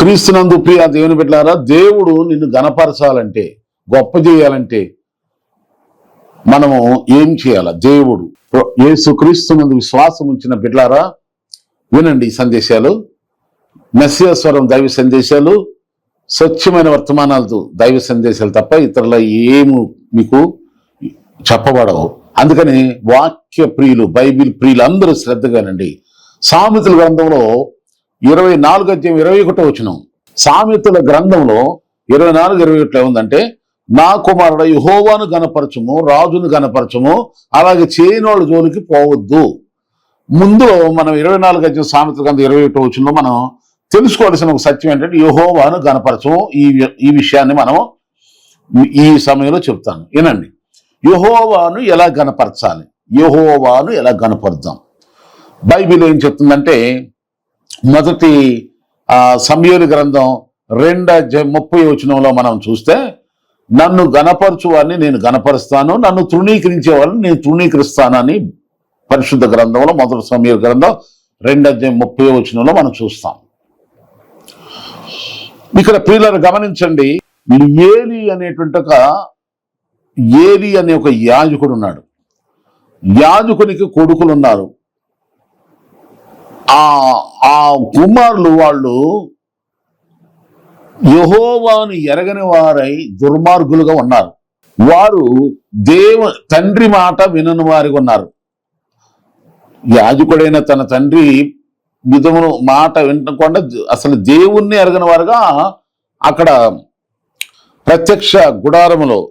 క్రీస్తునందు ప్రియ దేవుని బిడ్డారా దేవుడు నిన్ను గణపరచాలంటే గొప్ప చేయాలంటే మనము ఏం చేయాల? దేవుడు యేసు క్రీస్తునందు విశ్వాసం ఉంచిన బిడ్డారా వినండి ఈ సందేశాలు. మెస్సియస్వరం దైవ సందేశాలు స్వచ్ఛమైన వర్తమానాలతో దైవ సందేశాలు తప్ప ఇతరుల ఏము మీకు చెప్పబడవు. అందుకని వాక్య ప్రియులు బైబిల్ ప్రియులు అందరూ శ్రద్ధగానండి. సామెతల గ్రంథంలో ఇరవై నాలుగు అధ్యాయం ఇరవై ఒకటో వచ్చిన సామెతల గ్రంథంలో ఇరవై నాలుగు ఇరవై ఒకటిలో ఉందంటే నా కుమారుడు యుహోవాను గనపరచము రాజును గనపరచము అలాగే చేయనోళ్ళ జోలికి పోవద్దు. ముందు మనం ఇరవై నాలుగు అధ్యాయం సామెతల గ్రంథం ఇరవై ఒకటో వచ్చిన మనం తెలుసుకోవాల్సిన ఒక సత్యం ఏంటంటే యుహోవాను గనపరచము ఈ ఈ విషయాన్ని మనం ఈ సమయంలో చెప్తాను. వినండి. యహోవాను ఎలా గనపరచాలి యహోవాను ఎలా గనపరుద్దాం బైబిల్ ఏం చెప్తుందంటే మొదటి సమయోని గ్రంథం రెండ ముప్పై వచనంలో మనం చూస్తే నన్ను గణపరచువారిని నేను గణపరుస్తాను నన్ను తృణీకరించే వాళ్ళని నేను తృణీకరిస్తానని పరిశుద్ధ గ్రంథంలో మొదటి సమయ గ్రంథం రెండ ముప్పై వచనంలో మనం చూస్తాం. ఇక్కడ ప్రియులను గమనించండి ఏలి అనేటువంటి ఒక ఏలి అనే ఒక యాజకుడు ఉన్నాడు. యాజకునికి కొడుకులు ఉన్నారు. ఆ ఆ కుమారులు వాళ్ళు యహోవాను ఎరగని వారై దుర్మార్గులుగా ఉన్నారు. వారు దేవ తండ్రి మాట వినని వారిగా ఉన్నారు. యాజకుడైన తన తండ్రి విధమును మాట వినకుండా అసలు దేవుణ్ణి ఎరగని వారుగా అక్కడ ప్రత్యక్ష గుడారములో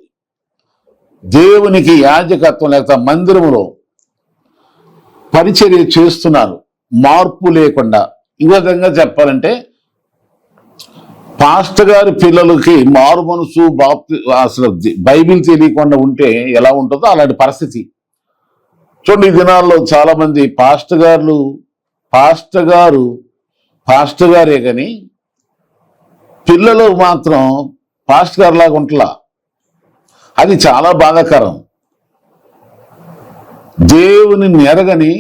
దేవునికి యాజకత్వం లేక మందిరములో పరిచర్య చేస్తున్నారు. మార్పు లేకుండా ఈ విధంగా చెప్పాలంటే పాస్టర్ గారి పిల్లలకి మారు మనసు బాప్తి అసలు బైబిల్ తెలియకుండా ఉంటే ఎలా ఉంటుందో అలాంటి పరిస్థితి. చూడండి ఈ దినాల్లో చాలా మంది పాస్టర్ గారు పాస్టర్ గారు పాస్టర్ గారే కానీ పిల్లలు మాత్రం పాస్టర్ గారు లాగా ఉంటలా. అది చాలా బాధాకరం. దేవుని నెరగని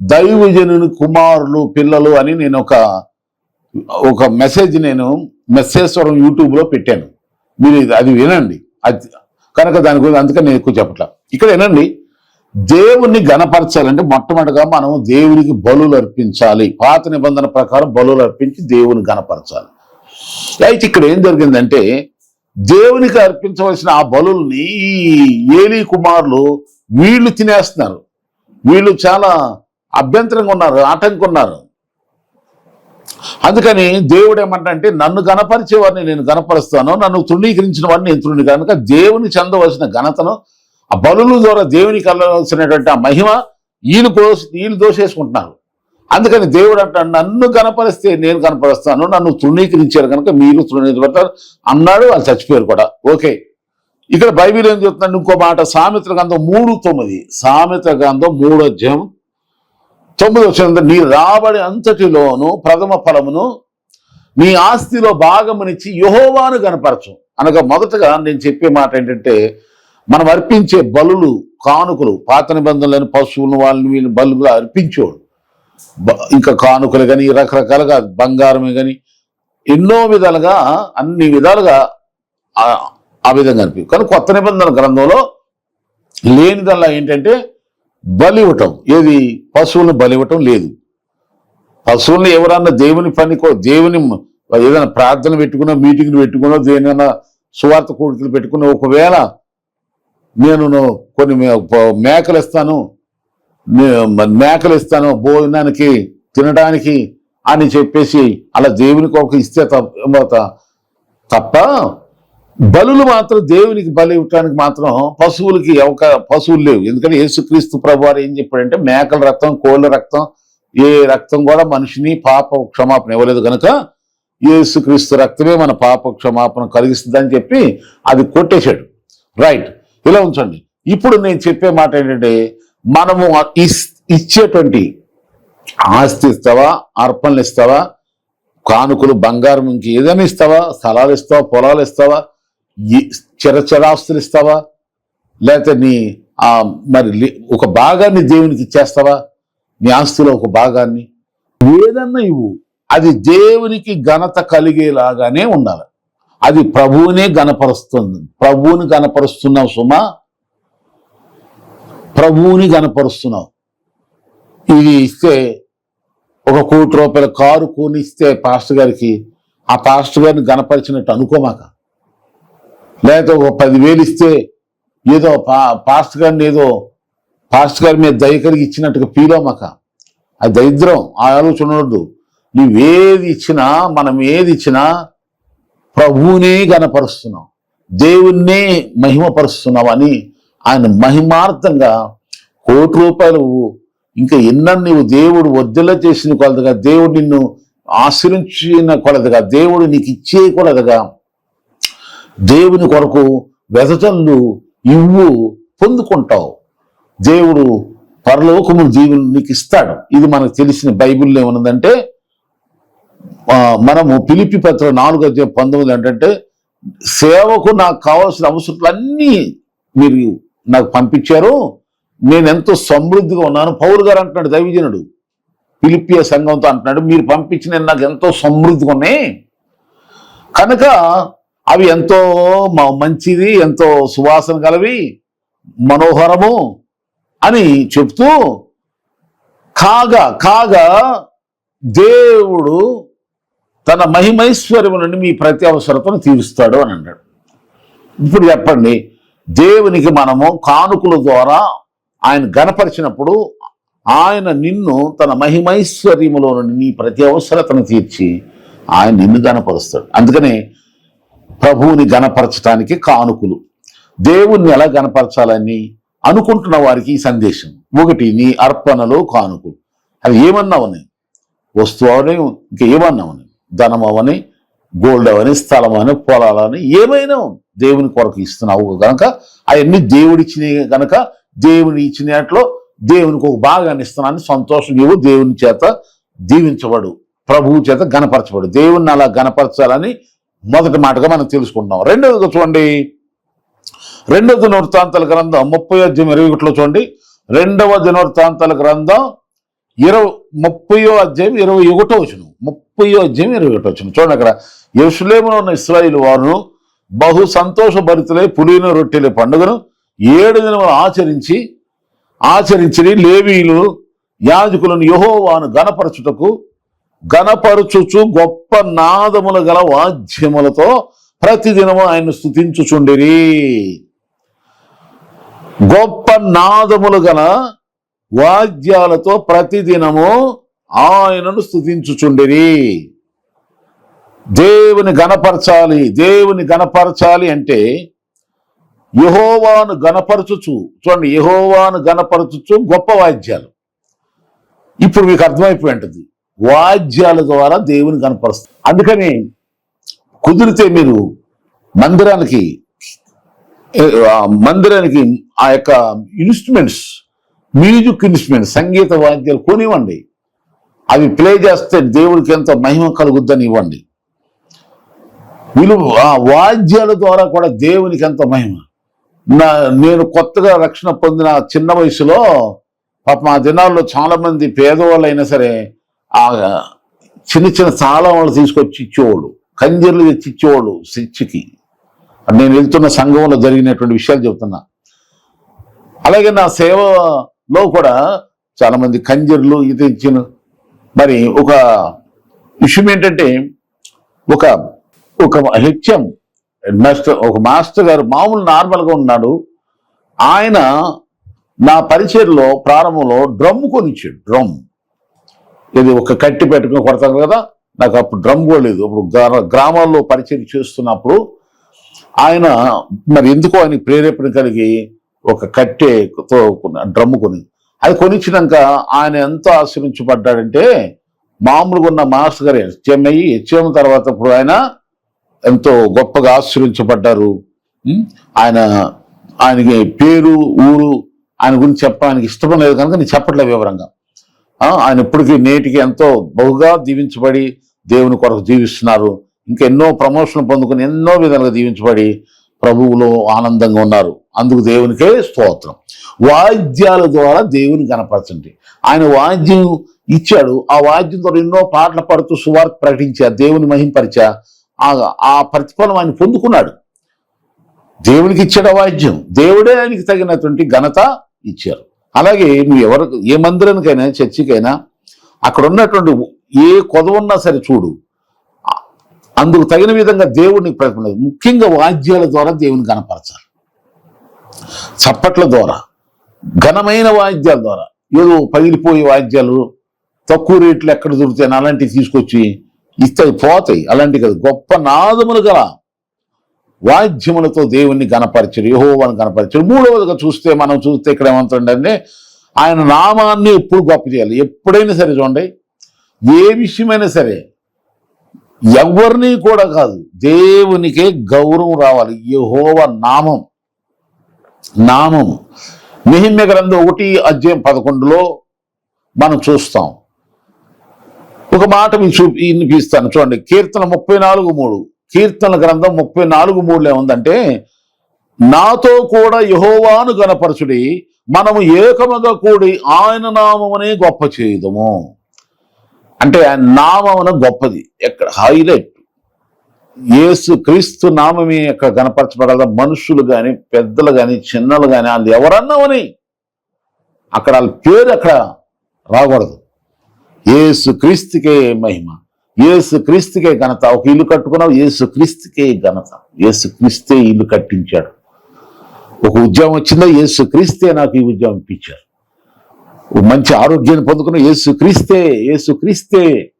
దైవజనుని కుమారులు పిల్లలు అని నేను ఒక ఒక మెసేజ్ నేను మెస్సేశ్వరం యూట్యూబ్లో పెట్టాను. మీరు ఇది- అది వినండి. అది కనుక దాని గురించి అందుకని నేను ఎక్కువ చెప్పట్లా. ఇక్కడ వినండి. దేవుణ్ణి గణపరచాలంటే మొట్టమొదటిగా మనం దేవునికి బలులు అర్పించాలి. పాత నిబంధన ప్రకారం బలులు అర్పించి దేవుని గణపరచాలి. అయితే ఇక్కడ ఏం జరిగిందంటే దేవునికి అర్పించవలసిన ఆ బలుల్ని ఈ ఏలి కుమారులు వీళ్ళు తినేస్తున్నారు. వీళ్ళు చాలా అభ్యంతరంగా ఉన్నారు ఆటంకం ఉన్నారు. అందుకని దేవుడు ఏమంటే నన్ను గణపరిచేవారిని నేను గణపరుస్తాను నన్ను తృణీకరించిన వాడిని నేను తృణి కనుక దేవుని చెందవలసిన ఘనతను ఆ బలుల ద్వారా దేవునికి కలవలసినటువంటి ఆ మహిమ వీళ్ళు కోసి వీళ్ళు దోషేసుకుంటున్నారు. అందుకని దేవుడు అంటాడు నన్ను గనపరిస్తే నేను కనపరుస్తాను నన్ను తృణీకరించారు కనుక మీరు తృణీకరించబడతారు అన్నాడు వాళ్ళు చచ్చిపోయారు కూడా. ఓకే. ఇక్కడ బైబిల్ ఏం చెప్తున్నాడు ఇంకో మాట సామెత గ్రంథం మూడు తొమ్మిది సామెత గ్రంథం మూడో అధ్యాయం తొమ్మిది వచ్చిన నీ రాబడి అంతటిలోను ప్రథమ ఫలమును నీ ఆస్తిలో భాగమునిచ్చి యహోవాను కనపరచు అనగా మొదటగా నేను చెప్పే మాట ఏంటంటే మనం అర్పించే బలులు కానుకలు పాత నిబంధనలను పశువులను వాళ్ళని వీళ్ళని బలుగా అర్పించేవాడు. బ- ఇంకా కానుకలు కానీ రకరకాలుగా బంగారమే కానీ ఎన్నో విధాలుగా అన్ని విధాలుగా ఆ- ఆ విధంగా అనిపి కానీ కొత్త నిబంధన గ్రంథంలో లేనిదల్లా ఏంటంటే బలి ఇవ్వటం ఏది? పశువులను బలి ఇవ్వటం లేదు. పశువుల్ని ఎవరన్నా దేవుని పనికో దేవుని ఏదైనా ప్రార్థన పెట్టుకున్నా మీటింగ్లు పెట్టుకున్నా దేనైనా సువార్త కూడికలు పెట్టుకున్నా ఒకవేళ నేను కొన్ని మేకలు ఇస్తాను మేకలు ఇస్తాను భోజనానికి తినడానికి అని చెప్పేసి అలా దేవునికి ఒక ఇస్తే తప్ప తప్ప బలులు మాత్రం దేవునికి బలి ఇవ్వటానికి మాత్రం పశువులకి ఒక పశువులు లేవు. ఎందుకంటే యేసుక్రీస్తు ప్రభు వారు ఏం చెప్పాడంటే మేకల రక్తం కోళ్ళ రక్తం ఏ రక్తం కూడా మనిషిని పాప క్షమాపణ ఇవ్వలేదు కనుక యేసుక్రీస్తు రక్తమే మన పాప క్షమాపణ కలిగిస్తుందని చెప్పి అది కొట్టేశాడు. రైట్. ఇలా ఉంచండి. ఇప్పుడు నేను చెప్పే మాట ఏంటంటే మనము ఇస్- ఇచ్చేటువంటి ఆస్తి ఇస్తావా అర్పణలు ఇస్తావా కానుకలు బంగారం ఇంక ఏదైనా ఇస్తావా స్థలాలు ఇస్తావా పొలాలు ఇస్తావా చిరచరాస్తులు ఇస్తావా లేకపోతే నీ మరి ఒక భాగాన్ని దేవునికి ఇచ్చేస్తావా నీ ఆస్తిలో ఒక భాగాన్ని? ఏదన్నా ఇవ్వు. అది దేవునికి ఘనత కలిగేలాగానే ఉండాలి. అది ప్రభువునే గనపరుస్తుంది ప్రభువుని గనపరుస్తున్నావు సుమా. ప్రభువుని గనపరుస్తున్నావు ఇది ఇస్తే ఒక కోటి రూపాయల కారు కొనిస్తే పాస్టర్ గారికి ఆ పాస్టర్ గారిని గనపరిచినట్టు అనుకోమాక. లేకపోతే ఒక పదివేలు ఇస్తే ఏదో పా పాస్ట్ గారిని ఏదో పాస్ట్ గారి మీద దయ కలిగి ఇచ్చినట్టుగా ఫీల్ అవ్వమాక ఆ దరిద్రం ఆ ఆలోచన ఉండదు. నువ్వేది ఇచ్చినా మనం ఏది ఇచ్చినా ప్రభువునే గనపరుస్తున్నాం దేవుణ్ణే మహిమపరుస్తున్నావు అని ఆయన మహిమార్థంగా కోటి రూపాయలు ఇంకా ఎన్నన్ని నీవు దేవుడు వద్దులా చేసిన కొలదుగా దేవుడు నిన్ను ఆశ్రయించిన కొలదుగా దేవుడు నీకు ఇచ్చే కొలదుగా దేవుని కొరకు వెదజల్లు ఇవ్వు పొందుకుంటావు. దేవుడు పరలోకము జీవులు నీకు ఇస్తాడు. ఇది మనకు తెలిసిన బైబిల్లో ఏమన్నదంటే మనము పిలిపి పత్ర నాలుగు అధ్యాయం పంతొమ్మిది ఏంటంటే సేవకు నాకు కావాల్సిన అవసరాలన్నీ మీరు నాకు పంపించారు. నేను ఎంతో సమృద్ధిగా ఉన్నాను. పౌరు గారు అంటున్నాడు దైవజనుడు. పిలిపియ సంఘంతో అంటున్నాడు మీరు పంపించిన నాకు ఎంతో సమృద్ధిగా ఉన్నాయి. కనుక అవి ఎంతో మ- మంచిది ఎంతో సువాసన కలవి మనోహరము అని చెప్తూ కాగా కాగా దేవుడు తన మహిమైశ్వర్యము నుండి మీ ప్రతి అవసరతను తీరుస్తాడు అని అన్నాడు. ఇప్పుడు చెప్పండి దేవునికి మనము కానుకల ద్వారా ఆయన గనపరిచినప్పుడు ఆయన నిన్ను తన మహిమైశ్వర్యములో నుండి నీ ప్రతి అవసరతను తీర్చి ఆయన నిన్ను గనపరుస్తాడు అందుకనే ప్రభువుని గనపరచడానికి కానుకలు. దేవుణ్ణి ఎలా గనపరచాలని అనుకుంటున్న వారికి ఈ సందేశం. ఒకటి నీ అర్పణలో కానుకలు. అవి ఏమన్నా ఉన్నాయి వస్తువు అవని ఇంకా ఏమన్నా ఉన్నాయి ధనం అవని గోల్డ్ అవని స్థలం అని పొలాలని ఏమైనా దేవుని కొరకు ఇస్తున్నావు కనుక అవన్నీ దేవుడిచ్చిన కనుక దేవుని ఇచ్చినట్లో దేవునికి ఒక భాగాన్ని ఇస్తున్నాను. సంతోషం ఇవ్వు దేవుని చేత దీవించబడు ప్రభువు చేత గనపరచబడు దేవుణ్ణి అలా గనపరచాలని మొదటి మాటగా మనం తెలుసుకుంటాం రెండవదిగా చూడండి. రెండవ దినవృత్తాంతాల గ్రంథం ముప్పై అధ్యాయం ఇరవై ఒకటిలో చూడండి. రెండవ దినవృత్తాంతాల గ్రంథం ఇరవై ముప్పయో అధ్యాయం ఇరవై ఒకటో వచ్చిన ముప్పయో అధ్యాయం ఇరవై ఒకటో వచ్చిన చూడండి అక్కడ. యెరూషలేములో ఉన్న ఇస్రాయిల్ వారు బహు సంతోషభరితులై పులిన రొట్టెల పండుగను ఏడు దినములు ఆచరించి ఆచరించి లేవీలు యాజకులను యహోవాను గణపరచుటకు గణపరుచుచు గొప్ప నాదములు గల వాద్యములతో ప్రతిదినము ఆయన స్థుతించుచుండిరి గొప్ప నాదములు గల వాద్యాలతో ప్రతిదినము ఆయనను స్థుతించుచుండిరి దేవుని గణపరచాలి దేవుని గణపరచాలి అంటే యహోవాను గణపరచుచు చూడండి యహోవాను గణపరచుచు గొప్ప వాద్యాలు. ఇప్పుడు మీకు అర్థమైపోయి ఉంటుంది. వాద్యాల ద్వారా దేవుని కనపరుస్తారు అందుకని కుదిరితే మీరు మందిరానికి మందిరానికి ఆ యొక్క ఇన్స్ట్రుమెంట్స్ మ్యూజిక్ ఇన్స్ట్రుమెంట్ సంగీత వాద్యాలు కొనివ్వండి. అవి ప్లే చేస్తే దేవుడికి ఎంత మహిమ కలుగుద్దని ఇవ్వండి. విలువ ఆ వాద్యాల ద్వారా కూడా దేవునికి ఎంత మహిమ. నా నేను కొత్తగా రక్షణ పొందిన చిన్న వయసులో పాప ఆ దినాల్లో చాలామంది పేదవాళ్ళు అయినా సరే ఆ చిన్న చిన్న చాలా వాళ్ళు తీసుకొచ్చి ఇచ్చేవాళ్ళు. కంజర్లు తెచ్చి ఇచ్చేవాళ్ళు శిక్షకి నేను వెళ్తున్న సంఘంలో జరిగినటువంటి విషయాలు చెబుతున్నా అలాగే నా సేవలో కూడా చాలా మంది కంజర్లు ఇది ఇచ్చిన. మరి ఒక విషయం ఏంటంటే ఒక ఒక హెచ్ఎం మాస్టర్ ఒక మాస్టర్ గారు మామూలు నార్మల్గా ఉన్నాడు. ఆయన నా పరిచయలో ప్రారంభంలో డ్రమ్ కొనిచ్చాడు డ్రమ్. ఇది ఒక కట్టి పెట్టుకుని కొడతాను కదా నాకు అప్పుడు డ్రమ్ కూడా లేదు. అప్పుడు గ్రామాల్లో పరిచయం చేస్తున్నప్పుడు ఆయన మరి ఎందుకో ఆయన ప్రేరేపణ కలిగి ఒక కట్టెతో డ్రమ్ము కొని అది కొనిచ్చినాక ఆయన ఎంత ఆశ్రమించబడ్డాడంటే మామూలుగా ఉన్న మాస్టర్ గారు హెచ్ఎం అయ్యి హెచ్ఎం తర్వాత ఇప్పుడు ఆయన ఎంతో గొప్పగా ఆశ్రయించబడ్డారు. ఆయన ఆయనకి పేరు ఊరు ఆయన గురించి చెప్పడానికి ఇష్టం లేదు కనుక నేను చెప్పట్లేదు వివరంగా. ఆయన ఇప్పటికీ నేటికి ఎంతో బహుగా దీవించబడి దేవుని కొరకు జీవిస్తున్నారు. ఇంకెన్నో ప్రమోషన్లు పొందుకుని ఎన్నో విధాలుగా దీవించబడి ప్రభువులో ఆనందంగా ఉన్నారు. అందుకు దేవునికే స్తోత్రం. వాయిద్యాల ద్వారా దేవుని కనపరచండి ఆయన వాయిద్యం ఇచ్చాడు. ఆ వాయిద్యం ద్వారా ఎన్నో పాటలు పాడుతూ సువార్త ప్రకటించా దేవుని మహింపరిచా. ఆ ఆ ప్రతిఫలం ఆయన పొందుకున్నాడు. దేవునికి ఇచ్చాడు ఆ దేవుడే ఆయనకి తగినటువంటి ఘనత ఇచ్చారు. అలాగే నువ్వు ఎవరు ఏ మందిరానికైనా చర్చికైనా అక్కడ ఉన్నటువంటి ఏ కొదవున్నా సరే చూడు. అందుకు తగిన విధంగా దేవుడిని ప్రతిఫలం ముఖ్యంగా వాద్యాల ద్వారా దేవుని కనపరచాలి చప్పట్ల ద్వారా ఘనమైన వాయిద్యాల ద్వారా. ఏదో పగిలిపోయే వాయిద్యాలు తక్కువ రేట్లు ఎక్కడ దొరుకుతాయి అలాంటివి తీసుకొచ్చి ఇస్తే పోతాయి. అలాంటివి కదా గొప్ప నాదములు గల వాద్యములతో దేవుణ్ణి గణపరిచారు యహోవాని గణపరిచారు మూడవదిగా చూస్తే మనం చూస్తే ఇక్కడ ఏమంటుండే ఆయన నామాన్ని ఎప్పుడు గొప్ప చేయాలి? ఎప్పుడైనా సరే చూడండి ఏ విషయమైనా సరే ఎవరిని కూడా కాదు దేవునికే గౌరవం రావాలి. యహోవ నామం నామం. నిహిమ్య గ్రంథం ఒకటి అధ్యాయం పదకొండులో మనం చూస్తాం. ఒక మాట మీకు చూ వినిపిస్తాను చూడండి కీర్తన ముప్పై నాలుగు మూడు. కీర్తన గ్రంథం ముప్పై నాలుగు మూడులో ఉందంటే నాతో కూడా యహోవాను గణపరచుడి మనము ఏకముగా కూడి ఆయన నామమునే గొప్ప చేయదము. అంటే ఆయన నామమున గొప్పది ఎక్కడ హైలైట్. యేసు క్రీస్తు నామమే ఎక్కడ గనపరచబడాల? మనుషులు కానీ పెద్దలు కానీ చిన్నలు కానీ వాళ్ళు ఎవరన్నామని అక్కడ వాళ్ళ పేరు అక్కడ రాకూడదు. యేసు క్రీస్తుకే మహిమ. ఏసు క్రీస్తుకే ఘనత. ఒక ఇల్లు కట్టుకున్నావు యేసు క్రీస్తుకే ఘనత. ఏసు క్రీస్తే ఇల్లు కట్టించాడు. ఒక ఉద్యోగం వచ్చిందా ఏసు క్రీస్తే నాకు ఈ ఉద్యోగం ఇప్పించారు. మంచి ఆరోగ్యాన్ని పొందుకున్న యేసు క్రీస్తే ఏసు క్రీస్తే.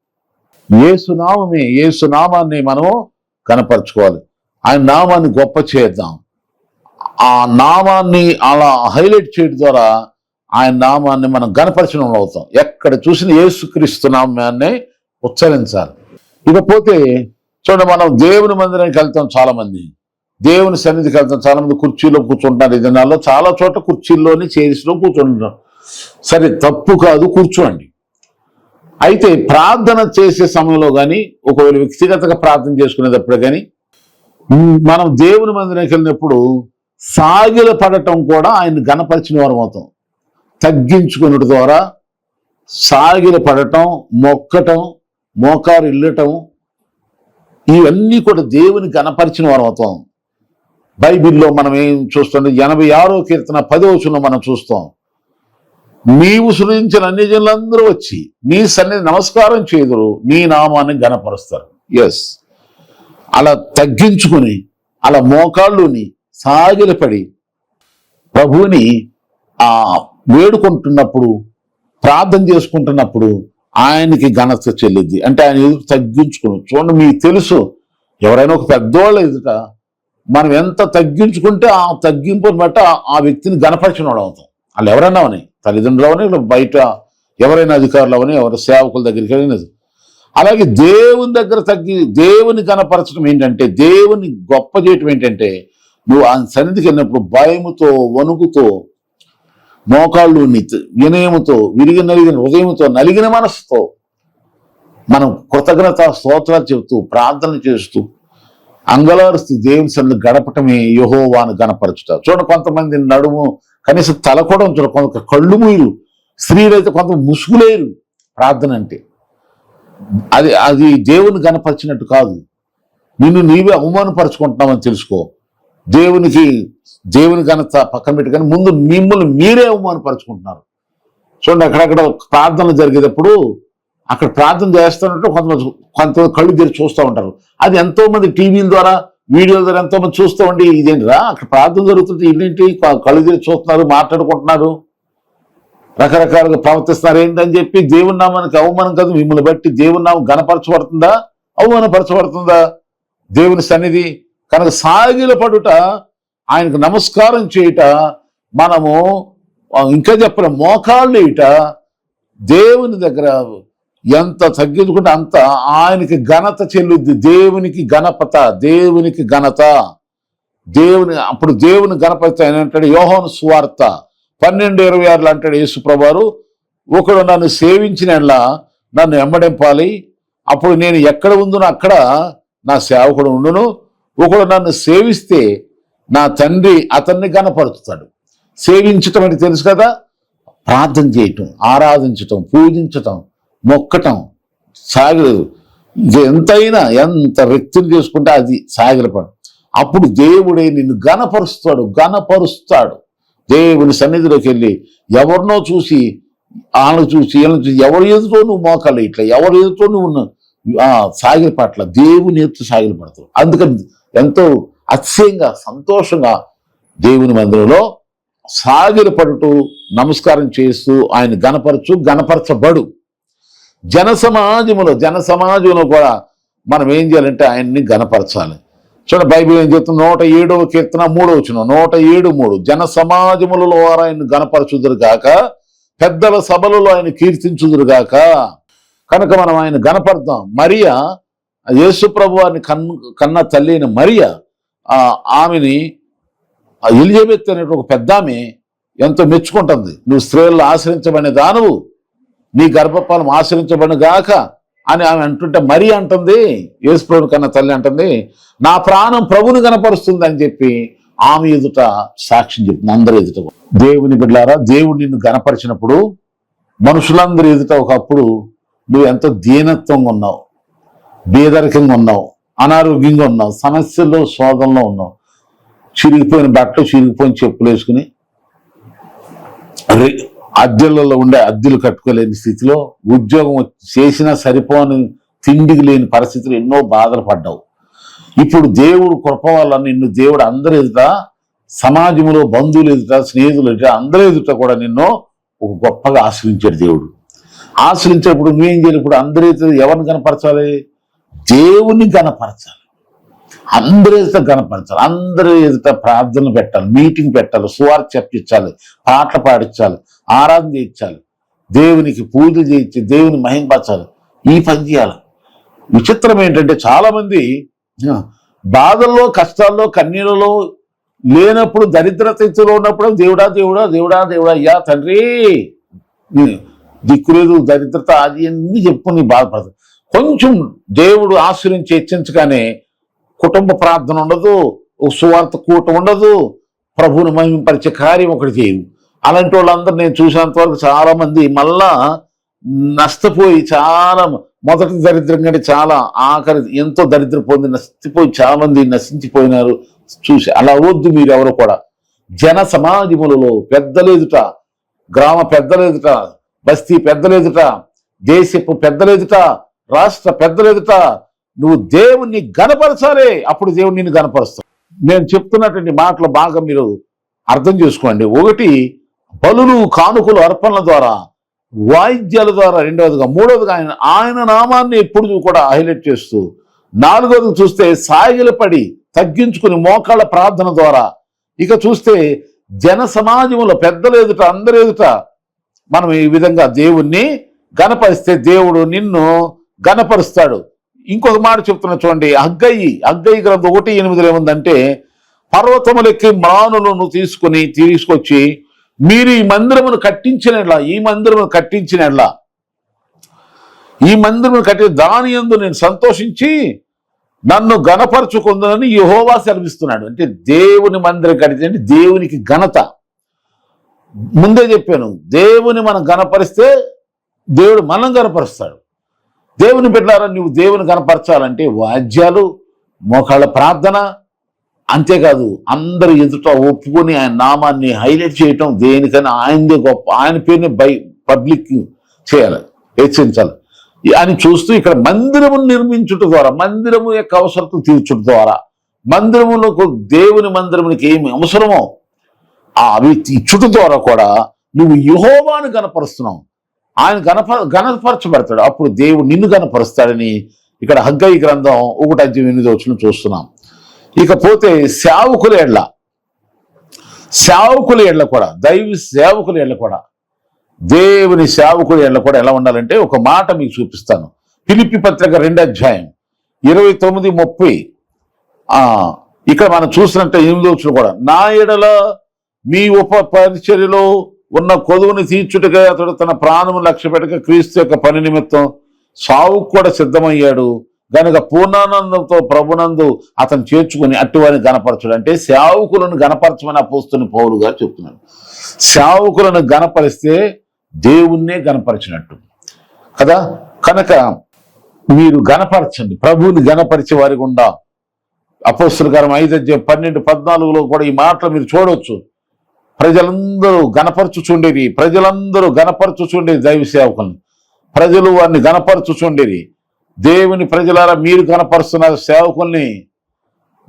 యేసు నామమే ఏసు నామాన్ని మనము కనపరుచుకోవాలి. ఆయన నామాన్ని గొప్ప చేద్దాం. ఆ నామాన్ని అలా హైలైట్ చేయడం ద్వారా ఆయన నామాన్ని మనం గణపరచడం అవుతాం. ఎక్కడ చూసిన యేసుక్రీస్తు నామాన్ని ఉచ్చరించాలి. ఇకపోతే చూడండి మనం దేవుని మందిరానికి వెళ్తాం చాలామంది. దేవుని సన్నిధికి వెళ్తాం చాలామంది కుర్చీలో కూర్చుంటారు ఈ దినాల్లో. చాలా చోట కుర్చీల్లోనే చైర్స్లో కూర్చుంటున్నాం సరే తప్పు కాదు కూర్చోండి. అయితే ప్రార్థన చేసే సమయంలో కానీ ఒకవేళ వ్యక్తిగతంగా ప్రార్థన చేసుకునేటప్పుడు కానీ మనం దేవుని మందిరానికి వెళ్ళినప్పుడు సాగిల పడటం కూడా ఆయన గణపరిచిన వారం అవుతాం. తగ్గించుకున్నట ద్వారా సాగిల పడటం మొక్కటం మోకారు ఇల్లటం ఇవన్నీ కూడా దేవుని గణపరిచిన వారం అవుతాం. బైబిల్లో మనం ఏం చూస్తుంటే ఎనభై ఆరో కీర్తన పదవచనం మనం చూస్తాం. నీవు సృజించిన అన్ని జనులందరూ వచ్చి నీ సన్నిధి నమస్కారం చేదురు నీ నామాన్ని గణపరుస్తారు ఎస్ అలా తగ్గించుకుని అలా మోకాళ్ళుని సాగిలపడి ప్రభువుని ఆ వేడుకుంటున్నప్పుడు ప్రార్థన చేసుకుంటున్నప్పుడు ఆయనకి ఘనత చెల్లిద్ది అంటే ఆయన ఎదురు తగ్గించుకుని చూడండి మీకు తెలుసు ఎవరైనా ఒక పెద్దోళ్ళ ఎదుట మనం ఎంత తగ్గించుకుంటే ఆ తగ్గింపుని బట్టి ఆ- వ్యక్తిని గణపరిచిన వాడు అవుతాం. వాళ్ళు ఎవరైనా అవని తల్లిదండ్రులు అవని బయట ఎవరైనా అధికారులు అవని ఎవరి సేవకుల దగ్గరికి వెళ్ళినది అలాగే దేవుని దగ్గర తగ్గి దేవుని కనపరచడం ఏంటంటే దేవుని గొప్ప చేయటం ఏంటంటే నువ్వు ఆ సన్నిధికి వెళ్ళినప్పుడు భయముతో వణుకుతో మోకాళ్ళు ని- వినయముతో విరిగి నలిగిన హృదయంతో నలిగిన మనసుతో మనం కృతజ్ఞత స్తోత్రాలు చెబుతూ ప్రార్థన చేస్తూ అంగలారుస్తూ దేవుని గడపటమే యహోవాను గణపరచుట. చూడండి కొంతమంది నడుము కనీసం తల కూడా ఉంచడం కొంత కళ్ళు మూయరు. స్త్రీలైతే కొంత ముసుగులేరు. ప్రార్థన అంటే అది అది దేవుని గణపరిచినట్టు కాదు. నిన్ను నీవే అవమానపరుచుకుంటున్నావని తెలుసుకో. దేవునికి దేవుని ఘనత పక్కన పెట్టుకొని ముందు మిమ్మల్ని మీరే అవమానపరుచుకుంటున్నారు. చూడండి అక్కడక్కడ ప్రార్థనలు జరిగేటప్పుడు అక్కడ ప్రార్థన చేస్తున్నట్టు కొంతమంది కొంత కళ్ళు తెరిచి చూస్తూ ఉంటారు. అది ఎంతోమంది టీవీల ద్వారా వీడియోల ద్వారా ఎంతోమంది చూస్తూ ఉండి ఇదేంటిరా? అక్కడ ప్రార్థన జరుగుతుంటే ఇదేంటి? కళ్ళు తెరిచి చూస్తున్నారు మాట్లాడుకుంటున్నారు. రకరకాలుగా ప్రవర్తిస్తున్నారు. ఏంటని చెప్పి దేవుని నామానికి అవమానం కాదు. మిమ్మల్ని బట్టి దేవుని నామం గణపరచబడుతుందా అవమానపరచబడుతుందా? దేవుని సన్నిధి కనుక సాగిల పడుట ఆయనకు నమస్కారం చేయుట మనము ఇంకా చెప్పిన మోకాళ్ళు ఇట దేవుని దగ్గర ఎంత తగ్గించుకుంటే అంత ఆయనకి ఘనత చెల్లుద్ది. దేవునికి గణపత దేవునికి ఘనత. దేవుని అప్పుడు దేవుని గణపతి ఆయన అంటాడు యోహోను సువార్త పన్నెండు ఇరవై ఆరులో అంటాడు యేసుప్రభారు ఒకడు నన్ను సేవించిన నన్ను ఎమ్మడింపాలి. అప్పుడు నేను ఎక్కడ ఉందునో అక్కడ నా సేవకుడు ఉండును. ఒకడు నన్ను సేవిస్తే నా తండ్రి అతన్ని గనపరుస్తాడు సేవించటం అంటే తెలుసు కదా? ప్రార్థన చేయటం ఆరాధించటం పూజించటం మొక్కటం సాగలేదు. ఎంతైనా ఎంత వ్యక్తులు చేసుకుంటే అది సాగిలపడం అప్పుడు దేవుడే నిన్ను గనపరుస్తాడు గనపరుస్తాడు దేవుని సన్నిధిలోకి వెళ్ళి ఎవరినో చూసి వాళ్ళని చూసి వీళ్ళని చూసి ఎవరి ఎదుటో నువ్వు మోకాలు ఇట్లా ఎవరి ఎదుటో నువ్వు ఉన్న- దేవుని ఎత్తు సాగిలపడతావు అందుకని ఎంతో అతిశయంగా సంతోషంగా దేవుని మందిరంలో సాగిరపడుతూ నమస్కారం చేస్తూ ఆయన గణపరచు గణపరచబడు. జన సమాజములో జన సమాజంలో కూడా మనం ఏం చేయాలంటే ఆయన్ని గనపరచాలి చూడండి బైబిల్ ఏం చెప్తుంది? నూట ఏడవ కీర్తన మూడవ వచ్చిన నూట ఏడు మూడు. జన సమాజములలో వారు ఆయన గనపరచుదురు గాక పెద్దల సభలలో ఆయన కీర్తించుదురు గాక. కనుక మనం ఆయన గణపడతాం మరియా యేసు ప్రభు వారిని కన్ కన్న తల్లి అయిన మరియ ఆమెని ఆ ఎలిజబెత్ అనే ఒక పెద్ద ఆమె ఎంతో మెచ్చుకుంటుంది. నువ్వు స్త్రీలను ఆశ్రయించబడిన దానవు నీ గర్భపాలం ఆశ్రయించబడిన గాక అని ఆమె అంటుంటే మరి అంటుంది యేసు ప్రభుని కన్న తల్లి అంటుంది నా ప్రాణం ప్రభుని కనపరుస్తుంది అని చెప్పి ఆమె ఎదుట సాక్ష్యం చెప్తుంది అందరి ఎదుట దేవుని బిడ్డారా దేవుడు నిన్ను గనపరిచినప్పుడు మనుషులందరి ఎదుట ఒకప్పుడు నువ్వు ఎంతో దీనత్వంగా ఉన్నావు. బేదరికంగా ఉన్నావు అనారోగ్యంగా ఉన్నావు సమస్యల్లో శోధనలో ఉన్నావు. చిరిగిపోయిన బట్టలు చిరిగిపోయిన చెప్పులు వేసుకుని అద్దెలలో ఉండే అద్దెలు కట్టుకోలేని స్థితిలో ఉద్యోగం చేసినా సరిపోని తిండికి లేని పరిస్థితులు ఎన్నో బాధలు పడ్డావు. ఇప్పుడు దేవుడు కృప వల్ల నిన్ను దేవుడు అందరి ఎదుట సమాజంలో బంధువులు ఎదుట స్నేహితులు ఎదుట అందరి ఎదుట కూడా నిన్ను ఒక గొప్పగా ఆశ్రయించాడు దేవుడు. ఆశ్రయించేప్పుడు నువ్వేం చేయాలి? ఇప్పుడు అందరి ఎదుట ఎవరిని కనపరచాలి? దేవుని గణపరచాలి. అందరి ఎదుట కనపరచాలి అందరి ఎదుట ప్రార్థన పెట్టాలి. మీటింగ్ పెట్టాలి. సువార్త చెప్పించాలి. పాటలు పాడించాలి. ఆరాధన చేయించాలి. దేవునికి పూజలు చేయించి దేవుని మహింపరచాలి. ఈ పని చేయాలి. విచిత్రం ఏంటంటే చాలామంది బాధల్లో కష్టాల్లో కన్నీళ్ళలో లేనప్పుడు దరిద్రత స్థితిలో ఉన్నప్పుడు దేవుడా దేవుడా దేవుడా దేవుడా అయ్యా తండ్రి దిక్కులేదు దరిద్రత అది అన్నీ చెప్పుకుని బాధపడతారు. కొంచెం దేవుడు ఆశ్రయించి హెచ్చించగానే కుటుంబ ప్రార్థన ఉండదు సువార్త కూట ఉండదు ప్రభువుని మహిమపరిచే కార్యం ఒకటి చేయదు. అలాంటి వాళ్ళందరూ నేను చూసినంత వరకు చాలా మళ్ళా నష్టపోయి చాలా మొదటి దరిద్రం కంటే చాలా ఆఖరి ఎంతో దరిద్రం పొంది నష్టపోయి చాలామంది నశించిపోయినారు చూసి. అలా అవద్దు మీరు ఎవరు కూడా. జన సమాజములలో పెద్దలేదుట గ్రామ పెద్దలేదుట బస్తీ పెద్దలేదుట దేశపు పెద్దలేదుట రాష్ట్ర పెద్దలు ఎదుట నువ్వు దేవుణ్ణి గనపరచాలి అప్పుడు దేవుడు నిన్ను గనపరుస్తావు నేను చెప్తున్నటువంటి మాటలు బాగా మీరు అర్థం చేసుకోండి. ఒకటి బలులు కానుకలు అర్పణల ద్వారా వాయిద్యాల ద్వారా రెండవదిగా మూడవదిగా ఆయన ఆయన నామాన్ని ఎప్పుడు కూడా హైలైట్ చేస్తూ నాలుగవది చూస్తే సాగిలపడి తగ్గించుకుని మోకాళ్ళ ప్రార్థన ద్వారా ఇక చూస్తే జన సమాజంలో పెద్దలు ఎదుట అందరు ఎదుట మనం ఈ విధంగా దేవుణ్ణి గనపరిస్తే దేవుడు నిన్ను గనపరుస్తాడు ఇంకొక మాట చెప్తున్నా చూడండి. అగ్గయి అగ్గయి గ్రంథం ఒకటి ఎనిమిదిలో ఏముందంటే పర్వతములెక్కి మ్రానులను తీసుకుని తీసుకొచ్చి మీరు ఈ మందిరమును కట్టించినట్లా ఈ మందిరమును కట్టించినట్లా. ఈ మందిరమును కట్టి దాని యందు నేను సంతోషించి నన్ను గణపరచుకుందని యహోవా సెలవిస్తున్నాడు. అంటే దేవుని మందిరం కడితే అంటే దేవునికి ఘనత. ముందే చెప్పాను దేవుని మనం గనపరిస్తే దేవుడు మనం గణపరుస్తాడు దేవుని బిడ్డారా నువ్వు దేవుని కనపరచాలంటే వాద్యాలు మోకాళ్ళ ప్రార్థన అంతేకాదు అందరు ఎదుట ఒప్పుకొని ఆయన నామాన్ని హైలైట్ చేయటం దేనికైనా ఆయనదే గొప్ప ఆయన పేరుని బై పబ్లిక్ చేయాలి హెచ్చరించాలి. అని చూస్తూ ఇక్కడ మందిరము నిర్మించుట ద్వారా మందిరము యొక్క అవసరత తీర్చుట ద్వారా మందిరములకు దేవుని మందిరమునికి ఏమి అవసరమో అవి ఇచ్చుట ద్వారా కూడా నువ్వు యుహోవాను కనపరుస్తున్నావు. ఆయన గణప గణపరచబడతాడు అప్పుడు దేవుడు నిన్ను గనపరుస్తాడని ఇక్కడ హగ్గయి గ్రంథం ఒకటి అధ్యయం ఎనిమిది వచ్చిన చూస్తున్నాం. ఇకపోతే సేవకుల ఎడ్ల సేవకుల ఎడ్ల కూడా దైవ సేవకుల ఎడ్ల కూడా దేవుని సేవకుల ఎడ్ల కూడా ఎలా ఉండాలంటే ఒక మాట మీకు చూపిస్తాను. పిలిపి పత్రిక రెండు అధ్యాయం ఇరవై తొమ్మిది ముప్పై ఆ ఇక్కడ మనం చూసినట్టే ఎనిమిది వచ్చిన కూడా నా ఎడల మీ ఉప పరిచర్యలో ఉన్న కొదువుని తీర్చుటగా అతడు తన ప్రాణము లక్ష్య పెట్టక క్రీస్తు యొక్క పని నిమిత్తం సావుకు కూడా సిద్ధమయ్యాడు. గనుక పూర్ణానందంతో ప్రభునందు అతను చేర్చుకుని అటువారిని గనపరచుడు అంటే సేవకులను గనపరచమని అపోస్తుని పౌలు గారు చెప్తున్నాడు సేవకులను గనపరిస్తే దేవుణ్ణే గనపరిచినట్టు కదా? కనుక మీరు గనపరచండి ప్రభువుని గనపరిచే వారి గుండా అపోస్తుల గారం ఐదు పన్నెండు పద్నాలుగులో కూడా ఈ మాటలు మీరు చూడవచ్చు ప్రజలందరూ గనపరచుచుండేది ప్రజలందరూ గనపరచుచుండేది దైవ సేవకులను. ప్రజలు వారిని గనపరచుచుండేది దేవుని ప్రజలారా మీరు కనపరుస్తున్న సేవకుల్ని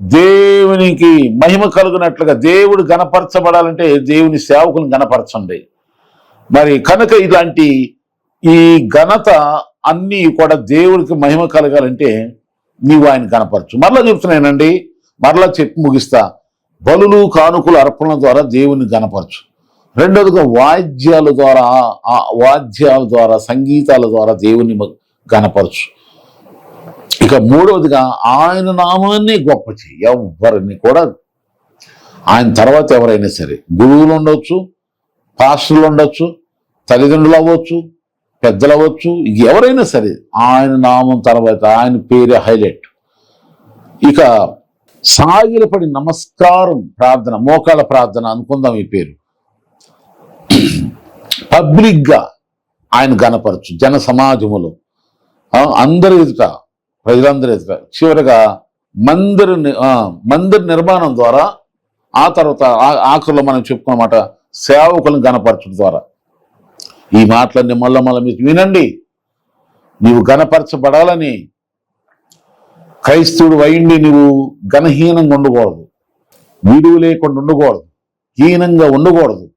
దేవునికి మహిమ కలుగునట్లుగా దేవుడు గనపరచబడాలంటే దేవుని సేవకుని గనపరచండి. మరి కనుక ఇలాంటి ఈ ఘనత అన్నీ కూడా దేవుడికి మహిమ కలగాలంటే నీవు ఆయన కనపరచు మరలా చెప్తున్నానండి మరలా చెప్పి ముగిస్తా. బలులు కానుకలు అర్పణల ద్వారా దేవుని గనపరచు. రెండవదిగా వాద్యాల ద్వారా ఆ వాద్యాల ద్వారా సంగీతాల ద్వారా దేవుని గనపరచు. ఇక మూడవదిగా ఆయన నామాన్ని గొప్ప చేయి ఎవరిని కూడా ఆయన తర్వాత ఎవరైనా సరే గురువులు ఉండొచ్చు పాస్టర్లు ఉండొచ్చు తల్లిదండ్రులు అవ్వచ్చు పెద్దలు అవ్వచ్చు ఎవరైనా సరే ఆయన నామం తర్వాత ఆయన పేరే హైలైట్. ఇక సాగిలపడి నమస్కారం ప్రార్థన మోకాల ప్రార్థన అనుకుందాం ఈ పేరు. పబ్లిక్గా ఆయన గనపరచు జన సమాజములో. అందరి ఎదుట ప్రజలందరి ఎదుట. చివరగా మందిర మందిర నిర్మాణం ద్వారా ఆ తర్వాత ఆ- ఆఖరిలో మనం చెప్పుకున్నమాట సేవకులను గనపరచడం ద్వారా. ఈ మాటలన్నీ మళ్ళీ మళ్ళీ మీకు వినండి. నీవు గనపరచబడాలని క్రైస్తవుడు అయిండి నువ్వు ఘనహీనంగా ఉండకూడదు. విడువు లేకుండా ఉండకూడదు. హీనంగా ఉండకూడదు.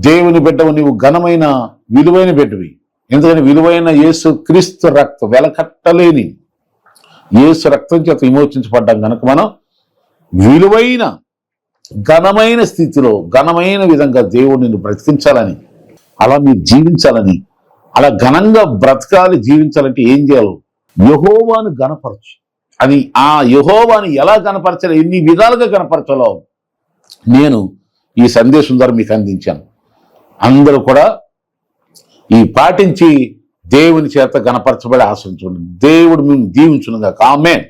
దేవుని బిడ్డవు నీవు ఘనమైన విలువైన బిడ్డవి. ఎందుకని విలువైన యేసు క్రీస్తు రక్తం వెలకట్టలేని యేసు రక్తం చేత విమోచించబడ్డాం కనుక మనం విలువైన ఘనమైన స్థితిలో ఘనమైన విధంగా దేవుడు నిన్ను బ్రతికించాలని అలా మీరు జీవించాలని అలా ఘనంగా బ్రతకాలి జీవించాలంటే ఏం చేయాలి యహోవాను ఘనపరచు. అది ఆ యహోవాని ఎలా గనపరచాలో ఎన్ని విధాలుగా గనపరచాలో నేను ఈ సందేశం ద్వారా మీకు అందించాను. అందరూ కూడా ఈ పాటించి దేవుని చేత గనపరచబడి ఆశ్రయించండి దేవుడు మేము దీవించునుగా ఆమెన్.